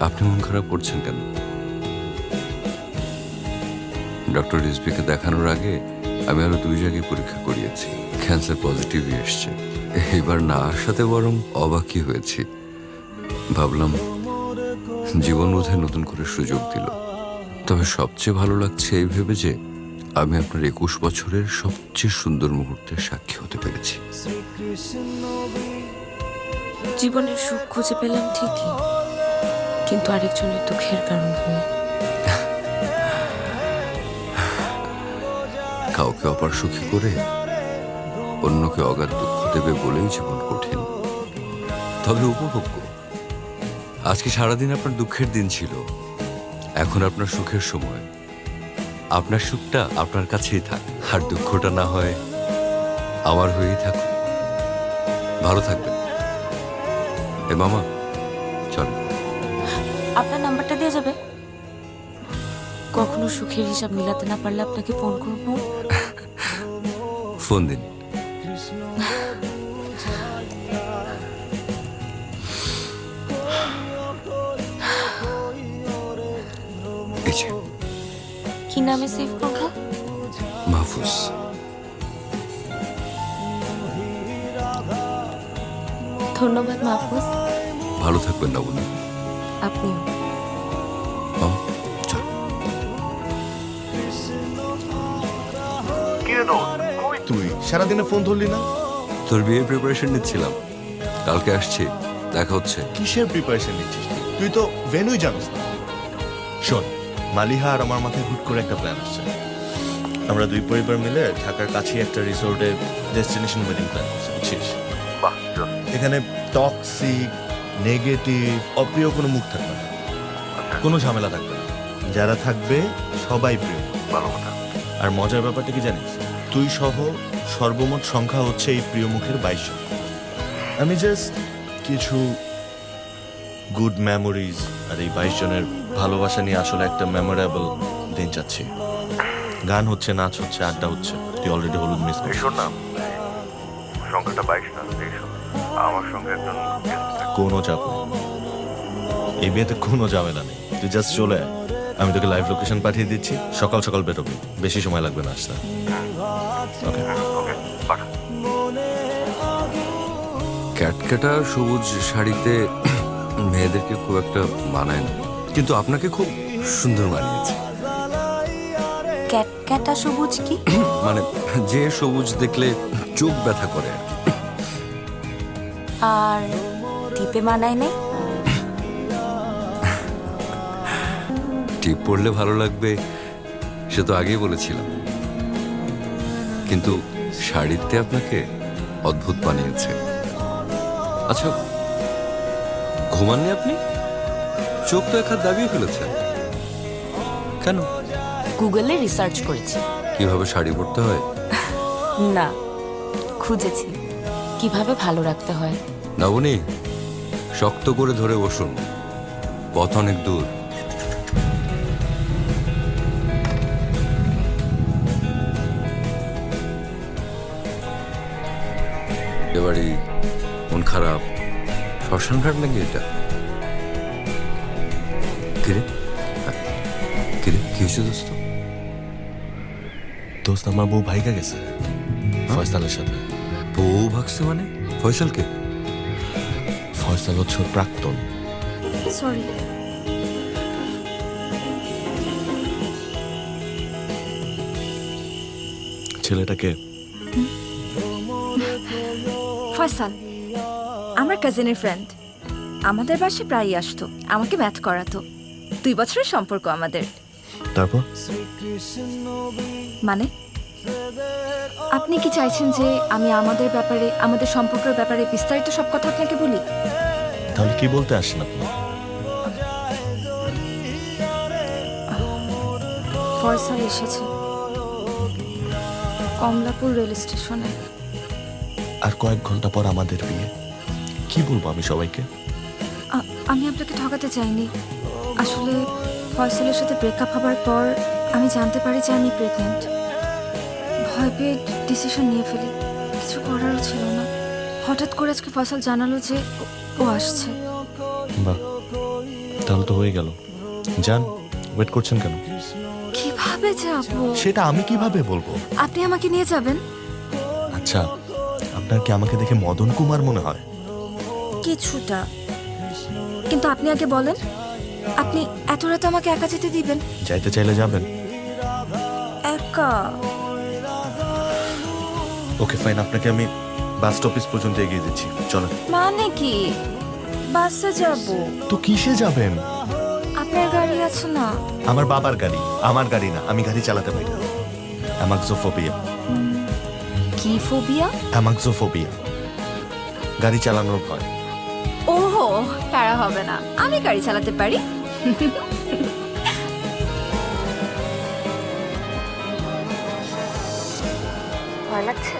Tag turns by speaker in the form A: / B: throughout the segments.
A: আপনি মন খারাপ করছেন কেন? ডক্টর রিজবিকে দেখানোর আগে আমি আরও দুই জায়গায় পরীক্ষা করিয়েছি। ক্যান্সার পজিটিভই এসছে। এবার না আসাতে বরং অবাকই হয়েছি। ভাবলাম জীবন বোধহয় নতুন করে সুযোগ দিল। তবে সবচেয়ে ভালো লাগছে এই ভেবে যে আমি আপনার একুশ বছরের সবচেয়ে সুন্দর মুহূর্তের সাক্ষী হতে পেরেছি।
B: জীবনের সুখ খুঁজে পেলাম ঠিকই। কিন্তু আরেকজনের দুঃখের কারণ হয়ে
A: কাউকে অপার সুখী করে অন্যকে অগাধ দুঃখ দেবে বলেই জীবন কঠিন। তবে উপভোগ্য। আজকে সারাদিন আপনার দুঃখের দিন ছিল। এখন আপনার সুখের সময়। আপনার সুখটা আপনার কাছেই থাক। আর দুঃখটা না হয় আমার হয়েই থাকুক। ভালো থাকবেন। এ মামা চল
B: আপনার নাম্বারটা দেওয়া যাবে? কখনো সুখের হিসাব মিলাতে না পারলে আপনাকে ফোন করব।
A: ফোন দিন।
B: কি নামে সেভ করব?
A: মাহফুজ।
B: ধন্যবাদ মাহফুজ।
A: ভালো থাকবেন না বলুন
B: আপনিও।
C: তুই সারাদিনে ফোন ধরলি না?
A: তোর বিয়ে প্রিপারেশন নিচ্ছিলাম। কালকে আসছি দেখা হচ্ছে।
C: কিসের প্রিপারেশন নিচ্ছিস তুই? তুই তো ভেনুই জানিস না। শোন মালিহা আর আমার মাথায় হুট করে একটা প্ল্যান আসছে। আমরা দুই পরিবার মিলে ঢাকার কাছে একটা রিসোর্টে ডেস্টিনেশন ওয়েডিং প্ল্যান করছি বুঝছিস? এখানে টক্সিক নেগেটিভ অপ্রিয় কোনো মুখ থাকবে না। কোনো ঝামেলা থাকবে না। যারা থাকবে সবাই প্রিয়। আর মজার ব্যাপারটা কি জানিস? তুই সহ সর্বমোট সংখ্যা হচ্ছে এই প্রিয় মুখের বাইশ। আমি জাস্ট কিছু গুড মেমোরিজ আর এই বাইশ জনের ভালোবাসা নিয়ে আসলে একটা মেমোরেবল দিন চাচ্ছি। গান হচ্ছে নাচ হচ্ছে আড্ডা হচ্ছে। তুই অলরেডি হলুদ মিস করিস।
D: শোন না সংখ্যাটা বাইশ না আমার সঙ্গে একজন।
C: কোনো চাপ নেই। এই বিয়েতে কোনো ঝামেলা নেই। তুই জাস্ট চলে আয়। আমি তোকে লাইভ লোকেশন পাঠিয়ে দিচ্ছি। সকাল সকাল বেরোবি। বেশি সময় লাগবে না আসতে। ওকে
D: ওকে
A: ক্যাটকাটা সবুজ শাড়িতে মেয়েদেরকে খুব একটা মানায় না। কিন্তু আপনাকে খুব সুন্দর মানিয়েছে।
B: ক্যাটক্যাটা সবুজ কি?
A: মানে যে সবুজ দেখলে চোখ ব্যথা করে আর
B: দ্বীপে মানায় নেই?
A: টিপ পড়লে ভালো লাগবে সে তো আগেই বলেছিলাম। কিন্তু শাড়িতে আপনাকে অদ্ভুত বানিয়েছে। আচ্ছা ঘুমাননি আপনি? চোখ তো এক দাবিয়ে ফেলেছেন। কেন?
B: গুগলে রিসার্চ করেছি।
A: কীভাবে শাড়ি পরতে হয়?
B: না খুঁজেছি। কীভাবে ভালো রাখতে হয়?
A: নবনী শক্ত করে ধরে বসুন। পথ অনেক দূর। এবারই মন খারাপ। শ্মশান ঘাট নাকি এটা? কিরে হ্যাঁ। কিরে কি হয়েছে দোস্ত?
C: দোস্ত আমার বউ ভাইকা গেছে। ফয়সালের সাথে।
A: বউ ভাগছে মানে? ফয়সালকে?
C: ফয়সাল হচ্ছে ওর প্রাক্তন।
B: সরি
C: ছেলেটাকে
E: ফয়সাল আমার কাজিনের ফ্রেন্ড আমাদের বাসে প্রায়ই আসতো আমাকে ম্যাথ করাতো। দুই বছরের সম্পর্ক আমাদের।
C: তারপর?
E: মানে? আপনি কি চাইছেন যে আমি আমাদের ব্যাপারে আমাদের সম্পর্কের ব্যাপারে বিস্তারিত সব কথা আপনাকে বলি?
C: তাহলে কি বলতে আসেন আপনি?
E: ফয়সাল এসেছে। কমলাপুর রেল স্টেশনে।
C: আর কয়েক ঘণ্টা পর আমাদের বিয়ে। কি বলব আমি সবাইকে?
E: আ- আমি আপনাকে ঠকাতে চাইনি। আসলে ফয়সালের সাথে ব্রেকআপ হবার পর আমি জানতে পারি যে আমি প্রেগনেন্ট ভয় পেয়ে ডিসিশন নিয়ে ফেলি। কিছু করারও ছিল না। হঠাৎ করে আজকে ফসল জানালো যে ও- ও আসছে।
C: বাহ তাহলে তো হয়ে গেল। যান ওয়েট করছেন কেন?
E: কীভাবে যাব?
C: সেটা আমি কীভাবে বলব?
E: আপনি আমাকে নিয়ে যাবেন?
C: আচ্ছা আপনার কি আমাকে দেখে মদন কুমার মনে হয়?
E: কিছুটা। কিন্তু আপনি আগে বলেন। আপনি এত রাতে আমাকে একা যেতে দিবেন?
C: যাইতে চাইলে যাবেন।
E: একা?
C: ওকে ফাইন আপনাকে আমি বাস স্টপেজ পর্যন্ত এগিয়ে দিচ্ছি। চলো
E: মানে কি? বাসে যাব?
C: তো কিসে যাবেন?
E: আপনার গাড়ি আছে না?
C: আমার বাবার গাড়ি। আমার গাড়ি না। আমি গাড়ি চালাতে পারি না। অ্যামাক্সোফোবিয়া
E: কি ফোবিয়া?
C: অ্যামাক্সোফোবিয়া গাড়ি চালানোর ভয়।
E: ওহো তারা হবে না। আমি গাড়ি চালাতে পারি? ভয় লাগছে?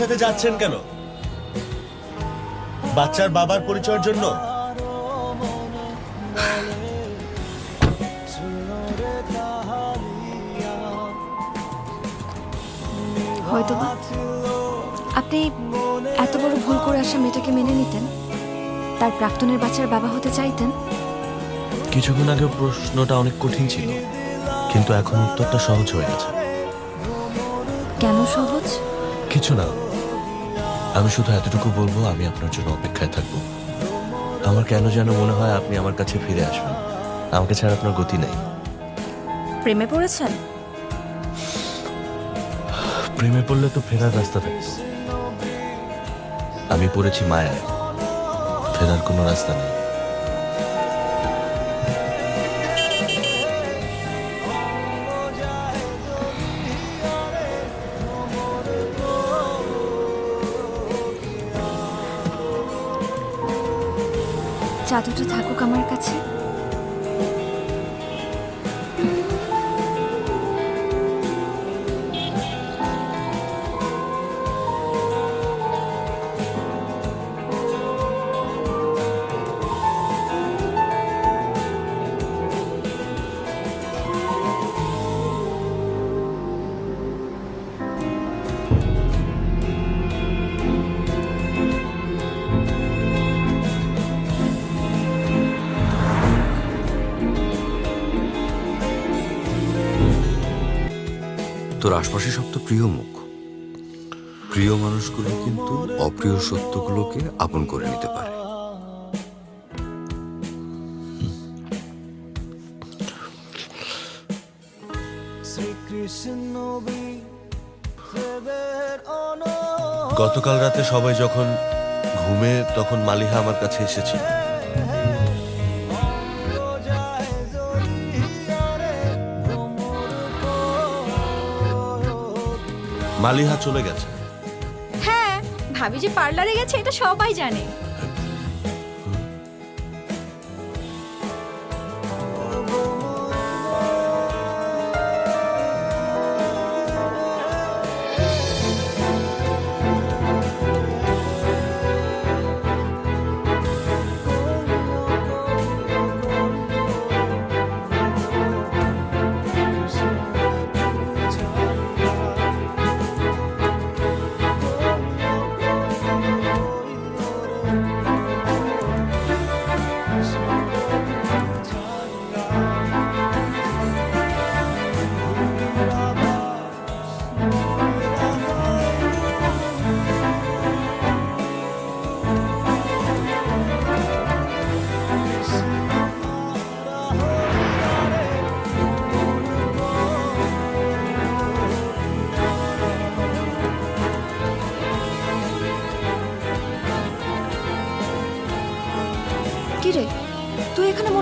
C: সাথে যাচ্ছেন কেন? বাচ্চার বাবার পরিচয়ের জন্য?
E: হয়তো বা আপনি এত বড় ভুল করে আসা মেয়েটাকে মেনে নিতেন তার প্রাক্তনের বাচ্চার বাবা হতে চাইতেন?
C: কিছুক্ষণ আগে প্রশ্নটা অনেক কঠিন ছিল কিন্তু এখন উত্তরটা সহজ হয়ে গেছে।
E: কেন সহজ?
C: কিছু না। আমি শুধু এতটুকু বলব আমি আপনার জন্য অপেক্ষায় থাকব। আমার কেন যেন মনে হয় আপনি আমার কাছে ফিরে আসবেন। আমাকে ছাড়া আপনার গতি নেই।
E: প্রেমে পড়েছেন?
C: প্রেমে পড়লে তো ফেরার রাস্তা থাকে। আমি পড়েছি মায়ায়, ফেরার কোনো রাস্তা নেই।
E: জাদুটা থাকুক আমার কাছে।
A: তোর আশপাশে সব তো প্রিয় মুখ। প্রিয় মানুষগুলো কিন্তু অপ্রিয় সত্যগুলোকে আপন করে নিতে পারে।
C: গতকাল রাতে সবাই যখন ঘুমে, তখন মালিহা আমার কাছে এসেছিল। মালিহা চলে গেছে।
F: হ্যাঁ ভাবি যে পার্লারে গেছে এটা সবাই জানে।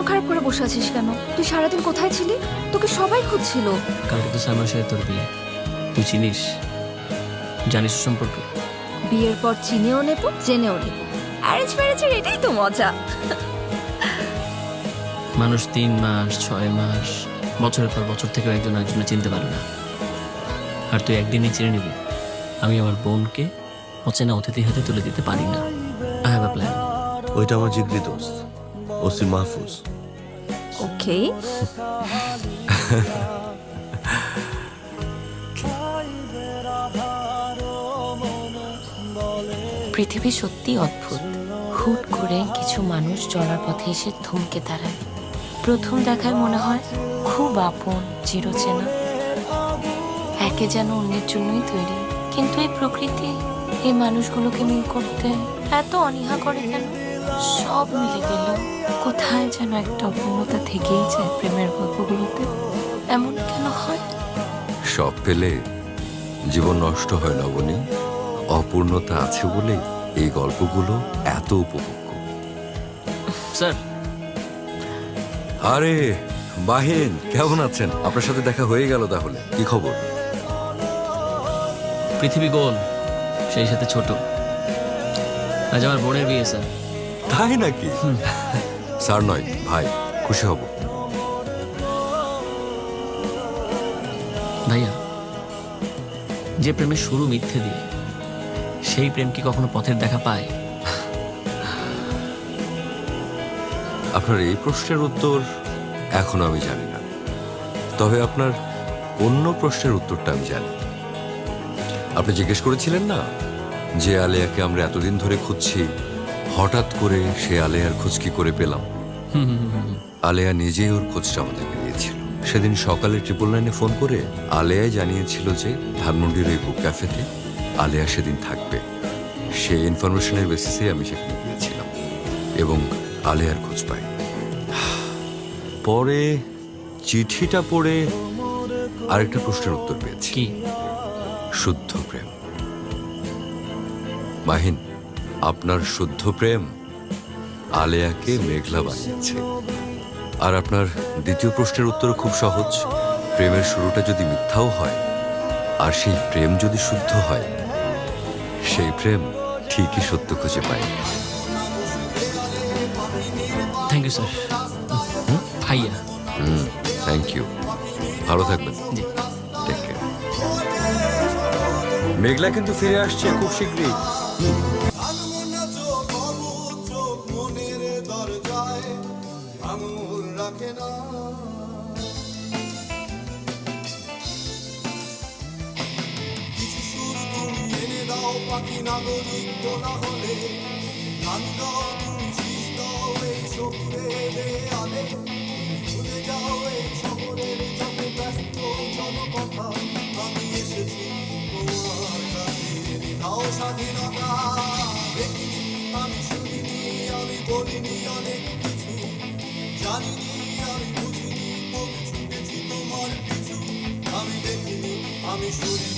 E: খারাপ করে বসে আছিস কেন? তুই সারাদিন কোথায় ছিলি? তোকে সবাই খুঁজছিল।
G: কালকে তো সালমার সাথে তোর বিয়ে। তুই চিনিস? জানিস সম্পর্কে?
E: বিয়ের পর চিনেও নেব জেনেও নেব। অ্যারেঞ্জ ম্যারেজের এটাই তো মজা।
G: মানুষ তিন মাস ছয় মাস বছরের পর বছর থেকেও একজন একজনে চিনতে পারে না। আর তুই একদিনই চিনে নিবি। আমি আমার বোনকে অচেনা অতিথি হাতে তুলে দিতে পারি না। আই হ্যাভ আ প্ল্যান
C: ওইটা আমার জিগরি দোস্ত ওসি মাহফুজ।
E: ওকে
B: পৃথিবী সত্যি অদ্ভুত। হুট করে কিছু মানুষ চলার পথে এসে থমকে দাঁড়ায় প্রথম দেখায় মনে হয় খুব আপন, চিরচেনা। একে যেন অন্যের জন্যই তৈরি। কিন্তু এই প্রকৃতি, এই মানুষগুলোকে মিল করতে এত অনীহা করে কেন? সব মিলে গেল। কোথায় যেন একটা অপূর্ণতা থেকেই যায় প্রেমের গল্পগুলোতে। এমন কেন হয়?
A: সব পেলে জীবন নষ্ট হয় লবণী অপূর্ণতা আছে বলে এই গল্পগুলো এত উপভোগ্য।
G: স্যার।
A: আরে বাহিন কেমন আছেন? আপনার সাথে দেখা হয়ে গেল তাহলে। কি খবর?
G: পৃথিবী গোল সেই সাথে ছোট। আজ আমার বোনের বিয়ে স্যার।
A: তাই নাকি? স্যার নয় ভাই খুশি হব।
G: ভাইয়া যে প্রেমের শুরু মিথ্যে দিয়ে সেই প্রেম কি কখনো পথের দেখা পায়?
A: আপনার এই প্রশ্নের উত্তর এখনও আমি জানি না। তবে আপনার অন্য প্রশ্নের উত্তরটা আমি জানি। আপনি জিজ্ঞেস করেছিলেন না যে আলেয়াকে আমরা এতদিন ধরে খুঁজছি? হঠাৎ করে সে আলেয়ার খোঁজ কি করে পেলাম। আলেয়া নিজেই ওর খোঁজটা আমাদেরকে দিয়েছিল সেদিন সকালে ট্রিপল নাইনে ফোন করে আলেয়াই জানিয়েছিল যে ধানমন্ডির ওই বুক ক্যাফেতে আলেয়া সেদিন থাকবে। সেই ইনফরমেশনের বেসিসে আমি সেখানে গিয়েছিলাম এবং আলেয়ার খোঁজ পাই। পরে চিঠিটা পড়ে আরেকটা প্রশ্নের উত্তর পেয়েছি।
G: কি?
A: শুদ্ধ প্রেম। মাহিন আপনার শুদ্ধ প্রেম আলেয়াকে মেঘলা বানিয়েছে। আর আপনার দ্বিতীয় প্রশ্নের উত্তর খুব সহজ। প্রেমের শুরুটা যদি মিথ্যাও হয় আর সেই প্রেম যদি শুদ্ধ হয় সেই প্রেম ঠিকই সত্য খুঁজে পায়।
G: থ্যাংক ইউ স্যার ভাইয়া।
A: হুম থ্যাংক ইউ ভালো থাকবেন। মেঘলা কিন্তু ফিরে আসছে খুব শীঘ্রই।
H: মনের দরজায় আঙুল রাখে না। কিছু সুর তুমি এনে দাও, পাখি নাগরিক না হলে। গান তুমি দাও এই শহুরে দেয়ালে। ভুলে যাও এই শহরের যত ব্যস্ত জনকথা। আমি এসেছি তোমার কাছে দাও স্বাধীনতা। অনেক কিছু আমি তোমার আমি দেখিনি আমি শুনিনি।